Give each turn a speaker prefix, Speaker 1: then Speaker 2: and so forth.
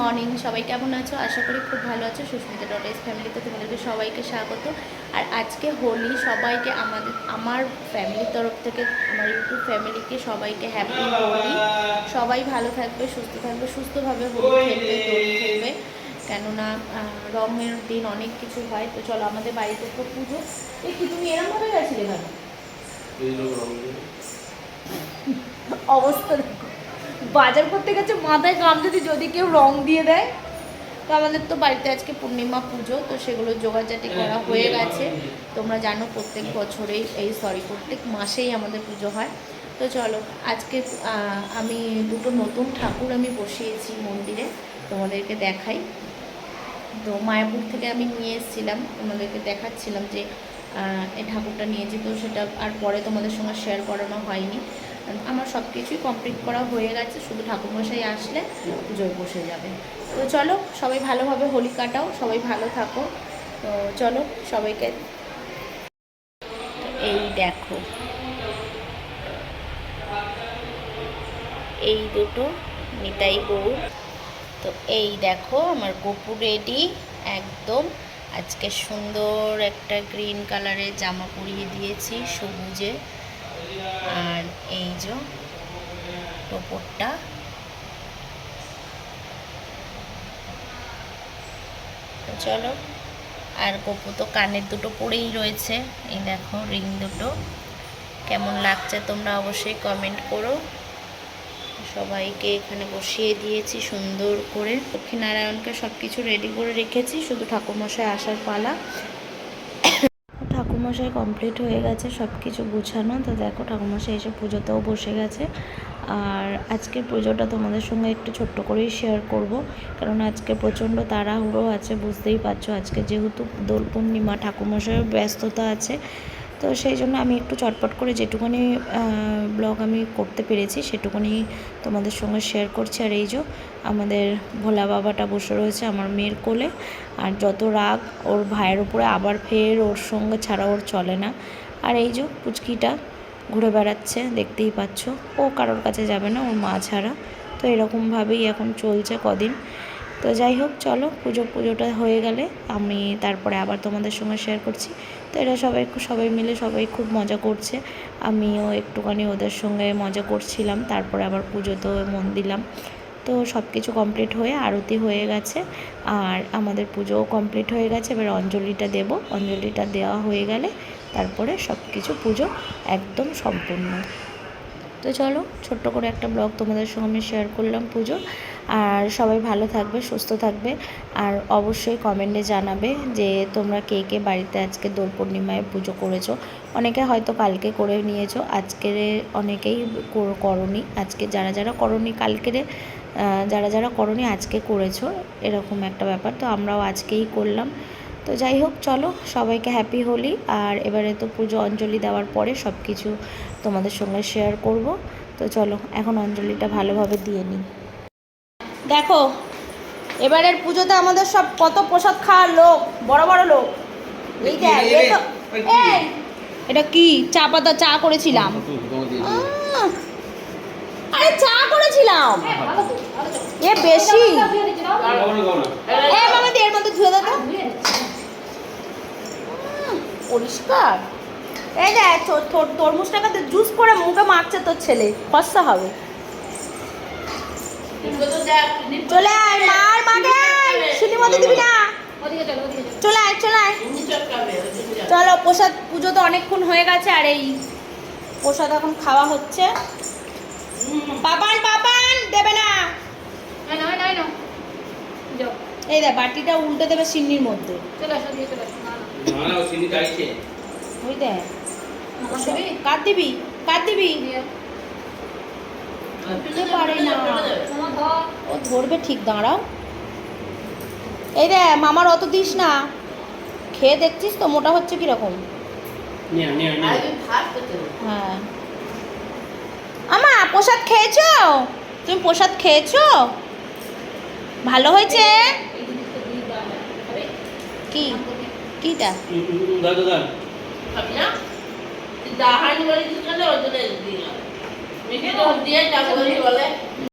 Speaker 1: Morning সবাই কেমন আছো? আশা করি খুব ভালো আছো। সুস্মিতা ডটেস ফ্যামিলিতে তোমাদেরকে সবাইকে স্বাগত। আর আজকে হোলি সবাইকে আমাদের আমার ফ্যামিলির তরফ থেকে আমার ইউটিউব ফ্যামিলিকে সবাইকে হ্যাপি হোলি। সবাই ভালো থাকবে সুস্থ থাকবে সুস্থভাবে হোলি খেলবে দোল খেলবে। কেননা রঙের দিন অনেক কিছু হয় তো চলো আমাদের বাড়িতে তো পুজো। এ কি তুমি এরমভাবে গেছিলে কেন? অবস্থা বাজার করতে গেছে মাথায় গাম যদি যদি কেউ রং দিয়ে দেয় তো আমাদের তো বাড়িতে আজকে পূর্ণিমা পুজো তো সেগুলো জোগাড়জাটি করা হয়ে গেছে। তোমরা জানো প্রত্যেক বছরেই এই সরি প্রত্যেক মাসেই আমাদের পুজো হয়। তো চলো আজকে আমি দুটো নতুন ঠাকুর আমি বসিয়েছি মন্দিরে তোমাদেরকে দেখাই। তো মায়াপুর থেকে আমি নিয়ে এসেছিলাম তোমাদেরকে দেখাচ্ছিলাম যে এই ঠাকুরটা নিয়েছি তো সেটা আর পরে তোমাদের সঙ্গে শেয়ার করানো হয়নি। আমার সব কিছুই কমপ্লিট করা হয়ে গেছে, শুধু ঠাকুরমশাই আসলে পুজোয় বসে যাবে। তো চলো, সবাই ভালোভাবে হোলি কাটাও, সবাই ভালো থাকো। তো চলো, সবাইকে এই দেখো। এই দুটো নিতাই গৌর তো এই দেখো, আমার গপু রেডি, একদম। আজকে সুন্দর একটা গ্রিন কালারের জামা পরিয়ে দিয়েছি, সবুজে। আর এই যে টোপরটা তো চলো, আর গপু তো কানের দুটো পরেই রয়েছে। এই দেখো, রিং দুটো। কেমন লাগছে তোমরা অবশ্যই কমেন্ট করো। সবাইকে এখানে বসিয়ে দিয়েছি সুন্দর করে। লক্ষ্মীনারায়ণকে সব কিছু রেডি করে রেখেছি। শুধু ঠাকুরমশাই আসার পালা। ঠাকুরমশাই কমপ্লিট হয়ে গেছে সব কিছু গুছানো। তো দেখো ঠাকুরমশাই এসে পুজোতেও বসে গেছে। আর আজকের পুজোটা তোমাদের সঙ্গে একটু ছোট্ট করেই শেয়ার করব। কারণ আজকে প্রচণ্ড তাড়াহুড়ো আছে, বুঝতেই পারছ। আজকে যেহেতু দোল পূর্ণিমা ঠাকুরমশাইয়ের ব্যস্ততা আছে। তো সেই জন্য আমি একটু চটপট করে যেটুকুনি ব্লগ আমি করতে পেরেছি সেটুকুনি তোমাদের সঙ্গে শেয়ার করছি। আর এই যে আমাদের ভোলা বাবাটা বসে রয়েছে আমার মেয়ের কোলে। আর যত রাগ ওর ভাইয়ের উপরে, আবার ফের ওর সঙ্গে ছাড়া ওর চলে না। আর এই যে পুচকিটা ঘুরে বেড়াচ্ছে, দেখতেই পাচ্ছ। ও কারোর কাছে যাবে না, ওর মা ছাড়া। তো এরকমভাবেই এখন চলছে কদিন। তো যাই হোক, চলো পুজো, পুজোটা হয়ে গেলে আমি তারপরে আবার তোমাদের সঙ্গে শেয়ার করছি। তো এরা সবাই সবাই মিলে সবাই খুব মজা করছে। আমিও একটুখানি ওদের সঙ্গে মজা করছিলাম, তারপরে আবার পুজোতেও মন দিলাম। তো সব কিছু কমপ্লিট হয়ে আরতি হয়ে গেছে, আর আমাদের পুজোও কমপ্লিট হয়ে গেছে। এবার অঞ্জলিটা দেব, অঞ্জলিটা দেওয়া হয়ে গেলে তারপরে সব কিছু পুজো একদম সম্পূর্ণ। তো চলো, ছোট্ট করে একটা ব্লগ তোমাদের সঙ্গে আমি শেয়ার করলাম পুজো। আর সবাই ভালো থাকবে, সুস্থ থাকবে। আর অবশ্যই কমেন্টে জানাবে যে তোমরা কে কে বাড়িতে আজকে দোল পূর্ণিমায় পুজো করেছ। অনেকে হয়তো কালকে করে নিয়েছো, আজকের অনেকেই কর- আজকে যারা যারা করনি কালকের যারা যারা করনি আজকে করেছ, এরকম একটা ব্যাপার। তো আমরাও আজকেই করলাম। তো যাই হোক চলো সবাইকে হ্যাপি হোলি আর এবারে তো পুজো অঞ্জলি দেওয়ার পরে সব কিছু তোমাদের সঙ্গে শেয়ার করব তো চলো এখন অঞ্জলিটা ভালোভাবে দিয়ে নিই দেখো এবারের পুজোতে আমাদের সব কত প্রসাদ খাওয়ার লোক বড় বড় লোক এই দেখ এটা কি চা পাতা চা করেছিলাম আরে চা করেছিলাম এ বেশি এ মামা দিয়ে এর মধ্যে ধুয়ে দাও তো উম, পরিষ্কার? এই দেখ তোর- তোর- তরমুজটাকে জুস করে মুখে মারছে তোর ছেলে। ফর্সা হবে। চলে আয় মার মাকে। শুনি মতো দিবি না। চলে আয় চলে আয়। চলো প্রসাদ পুজো তো অনেকক্ষণ হয়ে গেছে আর এই প্রসাদ এখন খাওয়া হচ্ছে। পাপান পাপান দেবে না। এই দেখ বাটিটা উল্টে দেবে সিন্নির মধ্যে। ওই দেখ। কার দিবি? কার দিবি? পারে না। ও ধরবে ঠিক দাঁড়াও। এই রে মামার অত দিস না। খেয়ে দেখছিস তো মোটা হচ্ছে কীরকম? হ্যাঁ। আমা প্রসাদ খেয়েছো? তুমি প্রসাদ খেয়েছো? ভালো হয়েছে? কি? কিটা?
Speaker 2: দাহানি বাড়ি দিলে ওর জন্য দিলাম। মিষ্টি দিয়ে যাব বলে।